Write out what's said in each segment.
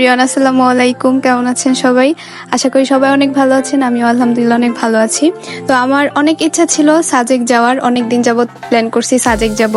Everyone আসসালামু আলাইকুম। কেমন আছেন সবাই? আশা করি সবাই অনেক ভালো আছেন, আমিও আলহামদুলিল্লাহ অনেক ভালো আছি। তো আমার অনেক ইচ্ছা ছিল সাজেক যাওয়ার, অনেক দিন যাবত প্ল্যান করছি সাজেক যাব।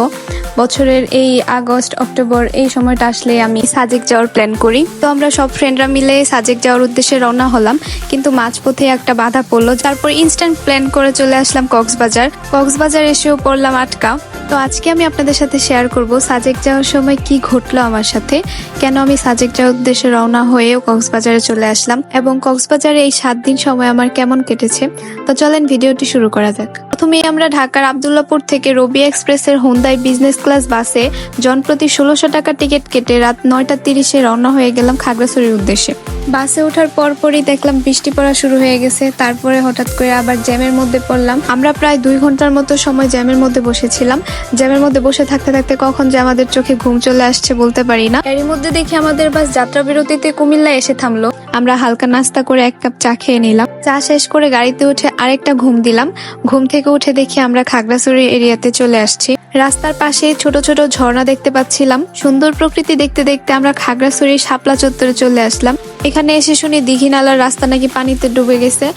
বছরের এই আগস্ট, অক্টোবর, এই সময়টা আসলে আমি সাজেক যাওয়ার প্ল্যান করি। তো আমরা সব ফ্রেন্ডরা মিলে সাজেক যাওয়ার উদ্দেশ্যে রওনা হলাম, কিন্তু মাঝপথে একটা বাধা পড়ল। তারপর ইনস্ট্যান্ট প্ল্যান করে চলে আসলাম কক্সবাজার। কক্সবাজার এসেও পড়লাম আটকা। তো আজকে আমি আপনাদের সাথে শেয়ার করব সাজেক যাওয়ার সময় কি ঘটলো আমার সাথে, কেন আমি সাজেক যাওয়ার উদ্দেশ্যে রওনা হয়েও কক্সবাজারে চলে আসলাম এবং কক্সবাজারে এই সাত দিন সময় আমার কেমন কেটেছে, তো চলেন ভিডিওটি শুরু করা যাক। প্রথমেই আমরা ঢাকার আবদুল্লাপুর থেকে রবি এক্সপ্রেসের হোন্দাই বিজনেস ক্লাস বাসে জনপ্রতি ষোলোশো টাকা টিকিট কেটে রাত নয়টা তিরিশে রওনা হয়ে গেলাম খাগড়াছড়ির উদ্দেশ্যে। বাসে ওঠার পরপরই দেখলাম বৃষ্টি পড়া শুরু হয়ে গেছে, তারপরে হঠাৎ করে আবার জ্যামের মধ্যে পড়লাম। আমরা প্রায় দুই ঘণ্টার মতো সময় জ্যামের মধ্যে বসেছিলাম জ্যামের মধ্যে বসে থাকতে থাকতে কখন যে আমাদের চোখে ঘুম চলে আসছে বলতে পারি না। এরই মধ্যে দেখি আমাদের বাস যাত্রা বিরতিতে কুমিল্লা এসে থামলো। আমরা হালকা নাস্তা করে এক কাপ চা খেয়ে নিলাম। চা শেষ করে গাড়িতে উঠে আরেকটা ঘুম দিলাম। ঘুম থেকে উঠে দেখি আমরা খাগড়াছড়ি এরিয়াতে চলে আসছি। রাস্তার পাশে ছোট ছোট ঝর্ণা দেখতে পাচ্ছিলাম। সুন্দর প্রকৃতি দেখতে দেখতে আমরা খাগড়াছড়ির শাপলা চত্বরে চলে আসলাম। এখানে এসে শুনি দিঘি নালার রাস্তা নাকি পানিতে ডুবে গেছে।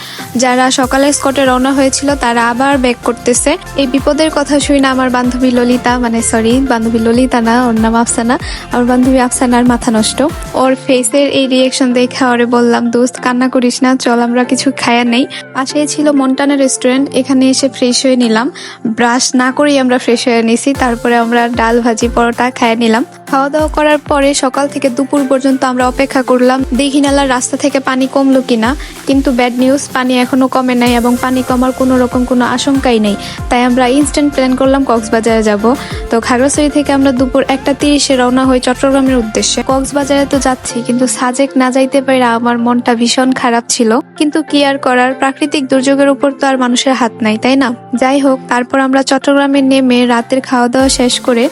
যারা সকালে স্কটে রওনা হয়েছিল তারা আবার ব্যাক করতেছে। এই বিপদের কথা শুই না আমার বান্ধবী ললিতা মানে সরি বান্ধবী ললিতা না, ওর নাম আফসানা। আমার বান্ধবী আফসানার মাথা নষ্ট। ওর ফেসের এই রিয়েকশন দেখে ওরে বললাম, দোস্ত, কান্না করিস না, চল, আমরা কিছু খায়া নেই। পাশেই ছিল মন্টানা রেস্টুরেন্ট, এখানে এসে ফ্রেশ হয়ে নিলাম। ব্রাশ না করেই আমরা ফ্রেশ হয়ে নিছি, তারপরে আমরা ডাল ভাজি পরোটা খায় নিলাম। খাওয়া দাওয়া করার পরে সকাল থেকে দুপুর পর্যন্ত আমরা অপেক্ষা করলাম দীঘিনালার রাস্তা থেকে পানি কমলো কিনা। কিন্তু ব্যাড নিউজ পানি এখনও কমে নাই এবং পানি কমার কোনো রকম কোনো আশঙ্কাই নেই। তাই আমরা ইনস্ট্যান্ট প্ল্যান করলাম কক্সবাজারে যাব। তো খাগড়াছড়ি থেকে আমরা দুপুর একটা তিরিশে রওনা হই চট্টগ্রামের উদ্দেশ্যে। কক্সবাজারে তো যাচ্ছি, কিন্তু সাজেক না যাইতে পারে আমার মনটা ভীষণ খারাপ ছিল। কিন্তু কি আর করার, প্রাকৃতিক দুর্যোগের উপর তো আর মানুষের হাত নাই, তাই না? যাই হোক, তারপর আমরা চট্টগ্রামে নেমে রাতের খাওয়া দাওয়া শেষ করে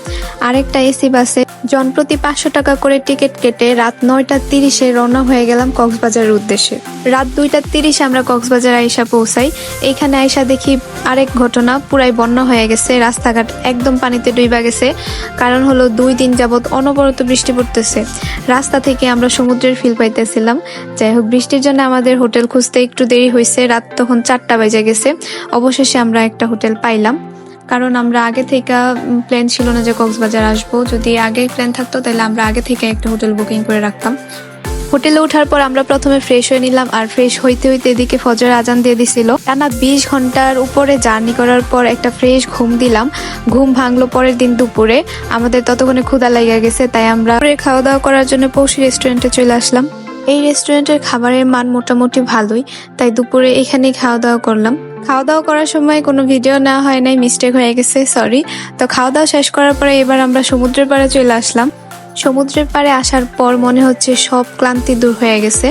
আরেকটা এসি বাসে জনপ্রতি পাঁচশো টাকা করে টিকিট কেটে রাত নয়টা তিরিশে রওনা হয়ে গেলাম কক্সবাজারের উদ্দেশ্যে। রাত দুইটা তিরিশে আমরা কক্সবাজার আইসা পৌঁছাই। এইখানে আইসা দেখি আরেক ঘটনা, পুরাই বন্যা হয়ে গেছে, রাস্তাঘাট একদম পানিতে ডুইবা গেছে। কারণ হলো দুই দিন যাবৎ অনবরত বৃষ্টি পড়তেছে। রাস্তা থেকে আমরা সমুদ্রের ফিল পাইতেছিলাম। যাই হোক, বৃষ্টির জন্য আমাদের হোটেল খুঁজতে একটু দেরি হয়েছে রাত তখন চারটা বাজে গেছে। অবশেষে আমরা একটা হোটেল পাইলাম। কারণ আমরা আগে থেকে প্ল্যান ছিল না যে কক্সবাজার আসব। যদি আগে প্ল্যান থাকতো, তাহলে আমরা আগে থেকে একটা হোটেল বুকিং করে রাখতাম। হোটেলে ওঠার পর আমরা প্রথমে ফ্রেশ হয়ে নিলাম আর ফ্রেশ হইতে হইতে এদিকে ফজর আজান দিয়ে দিছিল। টানা বিশ ঘণ্টার উপরে জার্নি করার পর একটা ফ্রেশ ঘুম দিলাম। ঘুম ভাঙলো পরের দিন দুপুরে। আমাদের ততক্ষণে ক্ষুদা লেগে গেছে, তাই আমরা খাওয়া দাওয়া করার জন্য পৌষি রেস্টুরেন্টে চলে আসলাম। এই রেস্টুরেন্টের খাবারের মান মোটামুটি ভালোই, তাই দুপুরে এখানেই খাওয়া দাওয়া করলাম। খাওয়া দাওয়া করার সময় কোনো ভিডিও না হয় নাই মিস্টেক হয়ে গেছে সরি তো খাওয়া দাওয়া শেষ করার পরে এবার আমরা সমুদ্রের পাড়ে চলে আসলাম। সমুদ্রের পাড়ে আসার পর মনে হচ্ছে সব ক্লান্তি দূর হয়ে গেছে।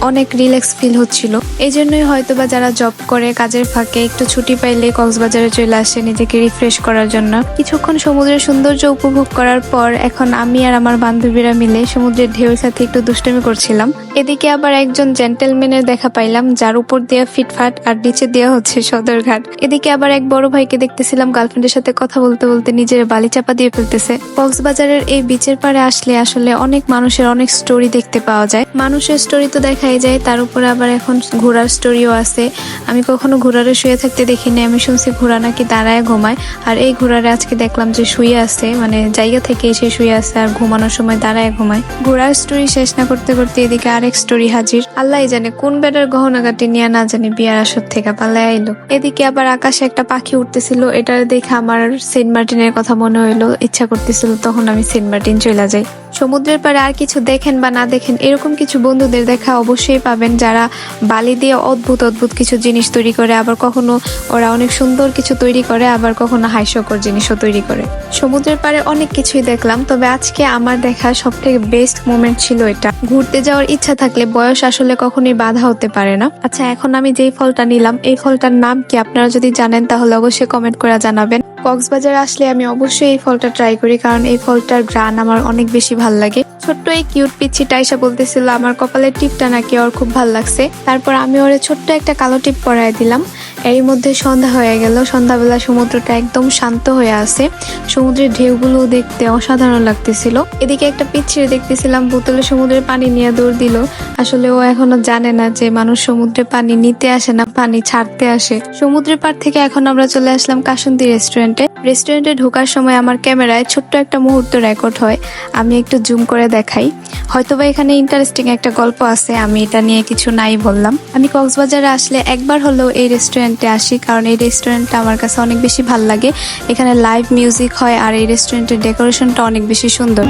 অনেক রিল্যাক্স ফিল হচ্ছিল। এই জন্যই হয়তো বা যারা জব করে কাজের ফাঁকে একটু ছুটি পাইলে কক্সবাজারে চলে আসে নিজেকে রিফ্রেশ করার জন্য। কিছুক্ষণ সমুদ্রের সৌন্দর্য উপভোগ করার পর এখন আমি আর আমার বান্ধবীরা মিলে সমুদ্রের ঢেউর সাথে একটু দুষ্টমি করছিলাম। এদিকে আবার একজন জেন্টেলম্যানের দেখা পাইলাম, যার উপর দেওয়া ফিটফাট আর নিচে দেওয়া হচ্ছে সদরঘাট। এদিকে আবার এক বড় ভাইকে দেখতেছিলাম গার্লফ্রেন্ডের সাথে কথা বলতে বলতে নিজের বালি চাপা দিয়ে ফেলতেছে। কক্সবাজারের এই বিচের পাড়ে আসলে আসলে অনেক মানুষের অনেক স্টোরি দেখতে পাওয়া যায়। মানুষের স্টোরি তো দেখাই যায়, তার উপরে আবার এখন ঘোড়ার স্টোরিও আছে। আমি কখনো ঘোড়ারে শুয়ে থাকতে দেখিনি, আমি শুনছি ঘোড়া নাকি দাঁড়ায় ঘুমায়। আর এই ঘোড়ারে আজকে দেখলাম যে শুয়ে আছে মানে জায়গা থেকে এসে শুয়ে আছে আর ঘুমানোর সময় দাঁড়ায় ঘুমায়। ঘোড়ার স্টোরি শেষ না করতে করতে এদিকে আরেক স্টোরি হাজির। আল্লাহ জানে কোন বেডের গহনাগাটি নিয়ে না জানি বিয়ার আসর থেকে পালায় আইলো। এদিকে আবার আকাশে একটা পাখি উঠতেছিল, এটা দেখে আমার সেন্ট মার্টিনের কথা মনে হইল, ইচ্ছা করতেছিল তখন আমি সেন্ট মার্টিন চলে যাই। Ramsey. সমুদ্রের পাড়ে আর কিছু দেখেন বা না দেখেন, এরকম কিছু বন্ধুদের দেখা অবশ্যই পাবেন যারা বালি দিয়ে অদ্ভুত অদ্ভুত কিছু জিনিস তৈরি করে। আবার কখনো ওরা অনেক সুন্দর কিছু তৈরি করে, আবার কখনো হাস্যকর জিনিসও তৈরি করে। সমুদ্রের পাড়ে অনেক কিছুই দেখলাম, তবে আজকে আমার দেখা সব থেকে বেস্ট মোমেন্ট ছিল এটা। ঘুরতে যাওয়ার ইচ্ছা থাকলে বয়স আসলে কখনোই বাধা হতে পারে না। আচ্ছা এখন আমি যেই ফলটা নিলাম, এই ফলটার নাম কি আপনারা যদি জানেন তাহলে অবশ্যই কমেন্ট করে জানাবেন। কক্সবাজার আসলে আমি অবশ্যই এই ফলটা ট্রাই করি, কারণ এই ফলটার গ্রান আমার অনেক বেশি ভালো লাগে। ছোট্ট এই কিউট পিচ্ছিটা এসে বলতেছিল, আমার কপালের টিপটা নাকি ওর খুব ভালো লাগছে। তারপর আমি ওরে ছোট্ট একটা কালো টিপ পরাই দিলাম। এরই মধ্যে সন্ধ্যা হয়ে গেল। সন্ধ্যাবেলা সমুদ্রটা একদম শান্ত হয়ে আছে। সমুদ্রের ঢেউগুলো দেখতে অসাধারণ লাগতেছিল। এদিকে একটা পিচ্ছিরে দেখতেছিলাম, বোতলে সমুদ্রের পানি নিয়ে দৌড় দিল। আসলে ও এখনও জানে না যে মানুষ সমুদ্রে পানি নিতে আসে না, পানি ছাড়তে আসে। সমুদ্রের পার থেকে এখন আমরা চলে আসলাম কাসন্তি রেস্টুরেন্টে। রেস্টুরেন্টে ঢোকার সময় আমার ক্যামেরায় ছোট্ট একটা মুহূর্ত রেকর্ড হয়। আমি একটু জুম করে দেখাই। হয়তোবা এখানে ইন্টারেস্টিং একটা গল্প আছে, আমি এটা নিয়ে কিছু নাই বললাম। আমি কক্সবাজারে আসলে একবার হলেও এই রেস্টুরেন্টে আসি, কারণ এই রেস্টুরেন্টটা আমার কাছে অনেক বেশি ভালো লাগে। এখানে লাইভ মিউজিক হয় আর এই রেস্টুরেন্টের ডেকোরেশনটা অনেক বেশি সুন্দর।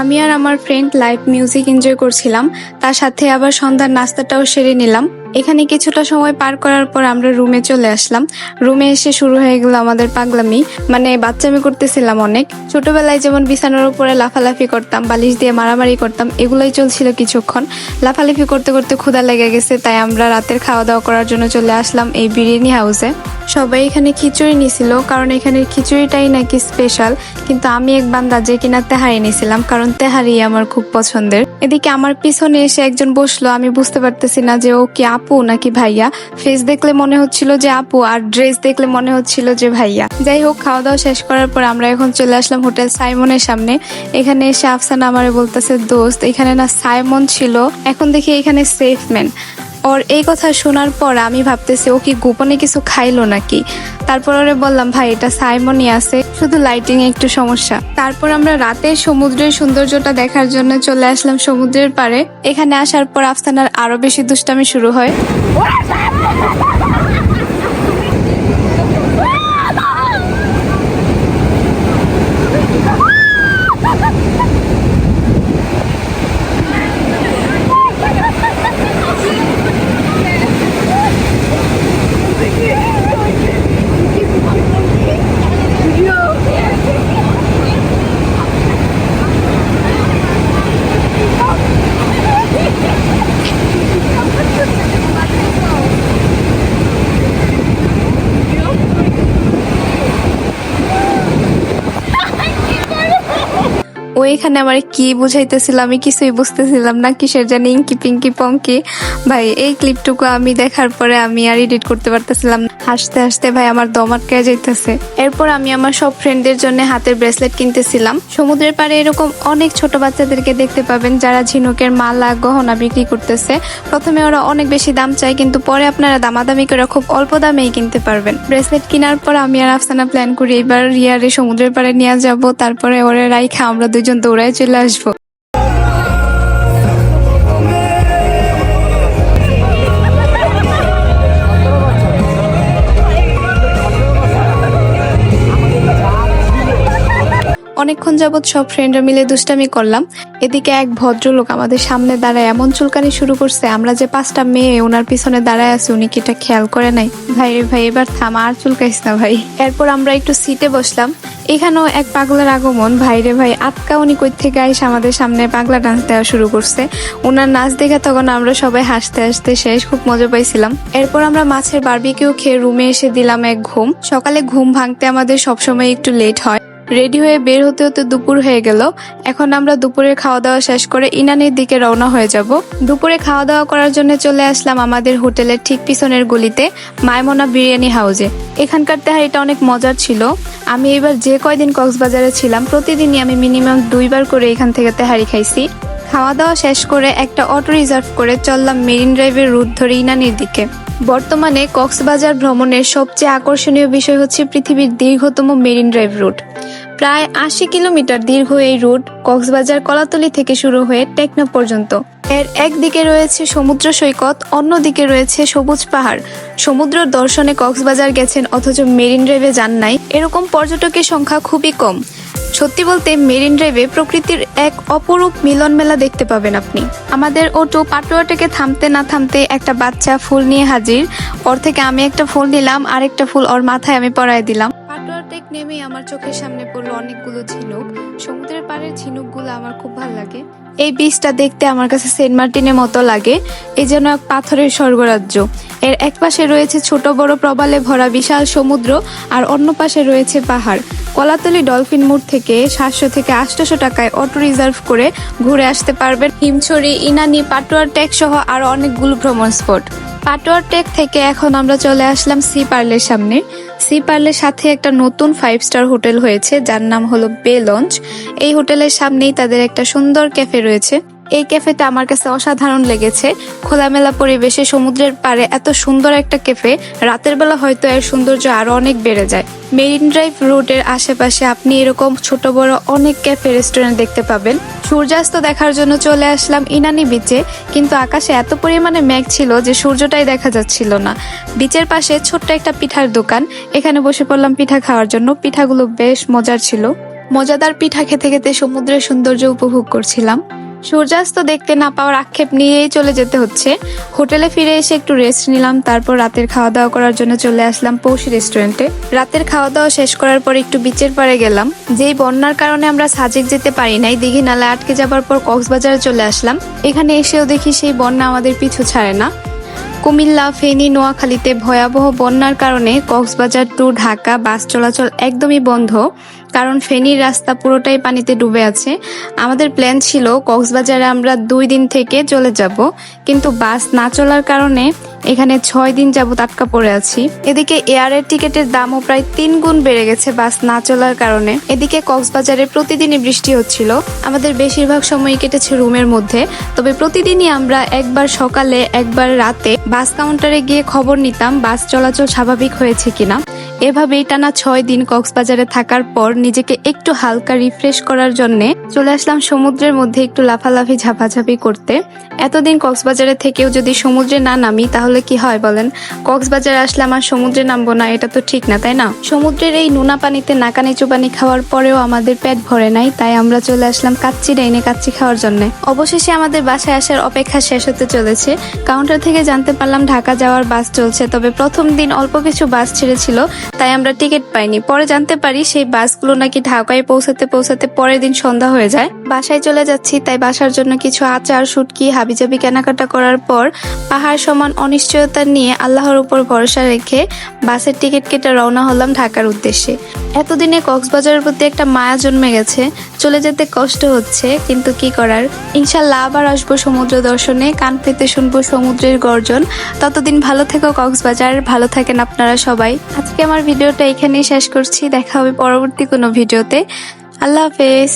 আমি আর আমার ফ্রেন্ড লাইভ মিউজিক এনজয় করছিলাম, তার সাথে আবার সন্ধ্যার নাস্তাটাও সেরে নিলাম। এখানে কিছুটা সময় পার করার পর আমরা রুমে চলে আসলাম। রুমে এসে শুরু হয়ে গেল আমাদের পাগলামি। মানে বাচ্চামি করতেছিলাম অনেক। ছোটবেলায় যেমন বিছানার উপরে লাফালাফি করতাম, বালিশ দিয়ে মারামারি করতাম, এগুলোই চলছিল কিছুক্ষণ। লাফালাফি করতে করতে ক্ষুধা লেগে গেছে, তাই আমরা রাতের খাওয়া দাওয়া করার জন্য চলে আসলাম এই বিরিয়ানি হাউসে। সবাই এখানে খিচুড়ি নিছিল, কারণ এখানের খিচুড়িটাই নাকি স্পেশাল কিন্তু আমি এক বান্দা যে কিনা তেহারি নিছিলাম, কারণ তেহারি আমার খুব পছন্দের। এদিকে আমার পিছনে এসে একজন বসল, আমি বুঝতে পারতেছি না যে ও কি আপু নাকি ভাইয়া? ফেস দেখলে মনে হচ্ছিল যে আপু, আর ড্রেস দেখলে মনে হচ্ছিল যে ভাইয়া। যাই হোক খাওয়া দাওয়া শেষ করার পর আমরা এখন চলে আসলাম হোটেল সাইমনের সামনে। এখানে এসে আফসানা আমারে বলতেছে, দোস্ত, এখানে না সাইমন ছিল। এখন দেখি এখানে সেফম্যান ওর এই কথা শোনার পর আমি ভাবতেছি, ও কি গোপনে কিছু খাইলো নাকি? তারপর ওরে বললাম, ভাই, এটা সাইমনই আছে, শুধু লাইটিং একটু সমস্যা। তারপর আমরা রাতে সমুদ্রের সৌন্দর্যটা দেখার জন্য চলে আসলাম সমুদ্রের পারে এখানে আসার পর আফসানার আরও বেশি দুষ্টামি শুরু হয় ও এখানে আমার কি বুঝাইতেছিল আমি কিছুই বুঝতেছিলাম না, কিসের জানি ইঙ্কি পিঙ্কি পঙ্কি ভাই, এই ক্লিপটুকু আমি দেখার পরে আমি আর এডিট করতে পারতেছিলাম না। হাসতে হাসতে ভাই আমার দম আটকে যাইতেছে। এরপর আমি আমার সব ফ্রেন্ডদের জন্য হাতের ব্রেসলেট কিনতেছিলাম। সমুদ্রের পাড়ে এরকম অনেক ছোট বাচ্চাদেরকে দেখতে পাবেন যারা ঝিনুকের মালা, গহনা বিক্রি করতেছে। প্রথমে ওরা অনেক বেশি দাম চায়, কিন্তু পরে আপনারা দামাদামি করে খুব অল্প দামেই কিনতে পারবেন। ব্রেসলেট কেনার পর আমি আর আফসানা প্ল্যান করি, এবার রিয়ারে সমুদ্রের পাড়ে নিয়ে যাব, তারপরে ওরে রাইখা আমরা দুজন দৌড়ায় চলে আসব। অনেকক্ষণ যাবৎ সব ফ্রেন্ডরা মিলে দুষ্টামি করলাম। এদিকে এক ভদ্রলোক আমাদের সামনে দাঁড়ায় এমন চুলকানি শুরু করছে, আমরা যে পাঁচটা মেয়ে ওনার পিছনে দাঁড়ায় আছি, উনি কি এটা খেয়াল করে নাই? ভাই রে ভাই, এবার থামা, আর চুলকাইস না ভাই। এরপর আমরা একটু সিটে বসলাম। এখানেও এক পাগলার আগমন। ভাই রে ভাই, আটকা উনি কই থেকে আইসে আমাদের সামনে পাগলা ডান্স দেওয়া শুরু করছে। ওনার নাচ দেখে তখন আমরা সবাই হাসতে হাসতে শেষ, খুব মজা পাইছিলাম। এরপর আমরা মাছের বারবিকিউ খেয়ে রুমে এসে দিলাম এক ঘুম। সকালে ঘুম ভাঙতে আমাদের সবসময় একটু লেট হয়। রেডি হয়ে বের হতে হতে দুপুর হয়ে গেল। এখন আমরা দুপুরের খাওয়া দাওয়া শেষ করে ইনানির দিকে রওনা হয়ে যাব। দুপুরে খাওয়া দাওয়া করার জন্য চলে আসলাম আমাদের হোটেলের ঠিক পিছনের গলিতে মায়মনা বিরিয়ানি হাউজে এখানকার তেহারিটা অনেক মজার ছিল। আমি এবার যে কয়দিন কক্সবাজারে ছিলাম, প্রতিদিনই আমি মিনিমাম দুইবার করে এখান থেকে তেহারি খাইছি। খাওয়া দাওয়া শেষ করে একটা অটো রিজার্ভ করে চললাম মেরিন ড্রাইভের রুট ধরে ইনানির দিকে। বর্তমানে কক্সবাজার ভ্রমণের সবচেয়ে আকর্ষণীয় বিষয় হচ্ছে পৃথিবীর দীর্ঘতম মেরিন ড্রাইভ রুট। প্রায় আশি কিলোমিটার দীর্ঘ এই রুট কক্সবাজার কলাতলি থেকে শুরু হয়ে টেকনা পর্যন্ত। এর একদিকে রয়েছে সমুদ্র সৈকত, অন্যদিকে রয়েছে সবুজ পাহাড়। সমুদ্র দর্শনে কক্সবাজার গেছেন অথচ মেরিন ড্রাইভে যান নাই। এরকম পর্যটকের সংখ্যা খুবই কম। সত্যি বলতে মেরিন ড্রাইভে প্রকৃতির এক অপরূপ মিলন মেলা দেখতে পাবেন আপনি। আমাদের অটো পাটুয়া থেকে থামতে না থামতে একটা বাচ্চা ফুল নিয়ে হাজির। ওর থেকে আমি একটা ফুল নিলাম আর একটা ফুল ওর মাথায় আমি পরাই দিলাম। নেমেই আমার চোখের সামনে পড়ল অনেকগুলো ঝিনুক। সমুদ্রের পাড়ের ঝিনুকগুলো আমার খুব ভালো লাগে। এই বীজটা দেখতে আমার কাছে সেন্ট মার্টিনের মতো লাগে। এই যেন এক পাথরের স্বর্গরাজ্য। এর এক পাশে রয়েছে ছোট বড় প্রবালে ভরা বিশাল সমুদ্র আর অন্য পাশে রয়েছে পাহাড়। কলাতলি ডলফিন মোড় থেকে সাতশো থেকে আটশোশো টাকায় অটো রিজার্ভ করে ঘুরে আসতে পারবেন হিমছড়ি, ইনানি, পাটুয়ার টেক সহ আরও অনেকগুলো ভ্রমণ স্পট। পাটোয়ার টেক থেকে এখন আমরা চলে আসলাম সি পার্লের সামনে। সি পার্লের সাথে একটা নতুন ফাইভ স্টার হোটেল হয়েছে, যার নাম হলো বে লঞ্চ। এই হোটেলের সামনেই তাদের একটা সুন্দর ক্যাফে রয়েছে। এই ক্যাফেটা আমার কাছে অসাধারণ লেগেছে। খোলামেলা পরিবেশে সমুদ্রের পাড়ে এত সুন্দর একটা ক্যাফে, রাতের বেলা হয়তো এর সৌন্দর্য আরও অনেক বেড়ে যায়। মেরিন ড্রাইভ রোডের আশেপাশে আপনি এরকম ছোট বড় অনেক ক্যাফে রেস্টুরেন্ট দেখতে পাবেন। সূর্যাস্ত দেখার জন্য চলে আসলাম ইনানি বিচে কিন্তু আকাশে এত পরিমাণে মেঘ ছিল যে সূর্যটাই দেখা যাচ্ছিল না। বিচের পাশে ছোট্ট একটা পিঠার দোকান, এখানে বসে পড়লাম পিঠা খাওয়ার জন্য। পিঠাগুলো বেশ মজার ছিল। মজাদার পিঠা খেতে খেতে সমুদ্রের সৌন্দর্য উপভোগ করছিলাম। সূর্যাস্ত দেখতে না পাওয়ার আক্ষেপ নিয়েই চলে যেতে হচ্ছে। হোটেলে ফিরে এসে একটু রেস্ট নিলাম, তারপর রাতের খাওয়া দাওয়া করার জন্য চলে আসলাম পৌষি রেস্টুরেন্টে রাতের খাওয়া দাওয়া শেষ করার পর একটু বিচের পারে গেলাম। যেই বন্যার কারণে আমরা সাজেক যেতে পারি নাই, দিঘি নালায় আটকে যাবার পর কক্সবাজারে চলে আসলাম। এখানে এসেও দেখি সেই বন্যা আমাদের পিছু ছাড়ে না। কুমিল্লা, ফেনী, নোয়াখালীতে ভয়াবহ বন্যার কারণে কক্সবাজার টু ঢাকা বাস চলাচল একদমই বন্ধ। কারণ ফেনীর রাস্তা পুরোটাই পানিতে ডুবে আছে। আমাদের প্ল্যান ছিল, কক্সবাজারে আমরা দুই দিন থেকে চলে যাব। কিন্তু বাস না চলার কারণে এখানে ছয় দিন যাবৎ আটকা পড়ে আছি। এদিকে এয়ারের টিকিটের দামও প্রায় তিন গুণ বেড়ে গেছে বাস না চলার কারণে। এদিকে কক্সবাজারে প্রতিদিনই বৃষ্টি হচ্ছিল। আমাদের বেশিরভাগ সময় কেটেছে রুমের মধ্যে। তবে প্রতিদিনই আমরা একবার সকালে, একবার রাতে বাস কাউন্টারে গিয়ে খবর নিতাম বাস চলাচল স্বাভাবিক হয়েছে কিনা। এভাবেই টানা ছয় দিন কক্সবাজারে থাকার পর নিজেকে একটু হালকা রিফ্রেশ করার জন্য চলে আসলাম সমুদ্রের মধ্যে একটু লাফালাফি ঝাপাঝাপি করতে। এতদিন কক্সবাজারে থেকেও যদি সমুদ্রে না নামি, তাহলে কি হয় বলেন? কক্সবাজারে আসলাম আর সমুদ্রে নামবো না, এটা তো ঠিক না, তাই না? সমুদ্রের এই নোনা পানিতে নাকানি চুবানি খাওয়ার পরেও আমাদের পেট ভরে নাই, তাই আমরা চলে আসলাম কাচ্চি ডাইনে কাচ্চি খাওয়ার জন্য। অবশেষে আমাদের বাসায় আসার অপেক্ষা শেষ হতে চলেছে। কাউন্টার থেকে জানতে পারলাম ঢাকা যাওয়ার বাস চলছে, তবে প্রথম দিন অল্প কিছু বাস ছেড়েছিল তাই আমরা টিকিট পাইনি। পরে জানতে পারি সেই বাসগুলো নাকি ঢাকায় পৌঁছাতে পৌঁছাতে পরের দিন সন্ধ্যা হয়ে যায়। বাসায় চলে যাচ্ছি, তাই বাসার জন্য কিছু আচার সুটকি হাবিজাবি কেনাকাটা করার পর পাহাড় সমান অনিশ্চয়তা নিয়ে আল্লাহর উপর ভরসা রেখে বাসের টিকিট কেটে রওনা হলাম ঢাকার উদ্দেশ্যে। এতদিনে কক্সবাজারের প্রতি একটা মায়া জন্মে গেছে। চলে যেতে কষ্ট হচ্ছে, কিন্তু কি করার? ইনশাল্লাহ আবার আসব সমুদ্র দর্শনে, কান পেতে শুনব সমুদ্রের গর্জন। ততদিন ভালো থেকো কক্সবাজার, ভালো থাকেন আপনারা সবাই। আজকে আমার ভিডিওটা এখানেই শেষ করছি, দেখা হবে পরবর্তী কোনো ভিডিওতে। আল্লাহ হাফেজ।